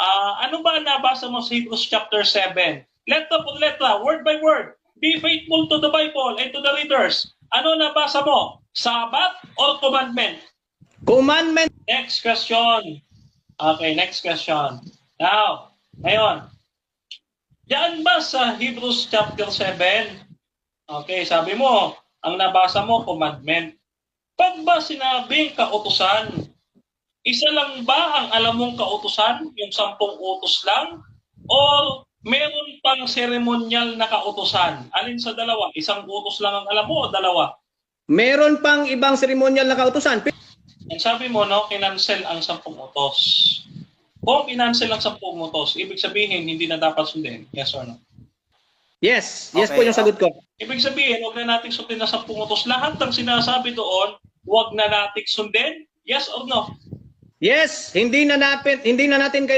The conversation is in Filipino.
Ah, ano ba ang nabasa mo sa Hebrews chapter 7? Letra por letra, word by word. Be faithful to the Bible and to the readers. Ano nabasa mo? Sabbath or commandment? Commandment. Next question. Okay, next question. Now, ngayon, Diyan ba sa Hebrews chapter 7? Okay, sabi mo, ang nabasa mo, commandment. Pag ba sinabing kautusan, isa lang ba ang alam mong kautusan, yung sampung utos lang? O meron pang seremonyal na kautusan? Alin sa dalawa? Isang utos lang ang alam mo o dalawa? Meron pang ibang seremonyal na kautusan. Ang sabi mo, no, kinancel ang sampung utos. Kung kinancel ang sampung utos, ibig sabihin, hindi na dapat sundin. Yes or no? Yes, yes Okay, po yung sagot ko. Ibig sabihin, huwag na nating sundin ang sampung utos. Lahat ng sinasabi doon, huwag na nating sundin. Yes or no? Yes, hindi na natin hindi na natin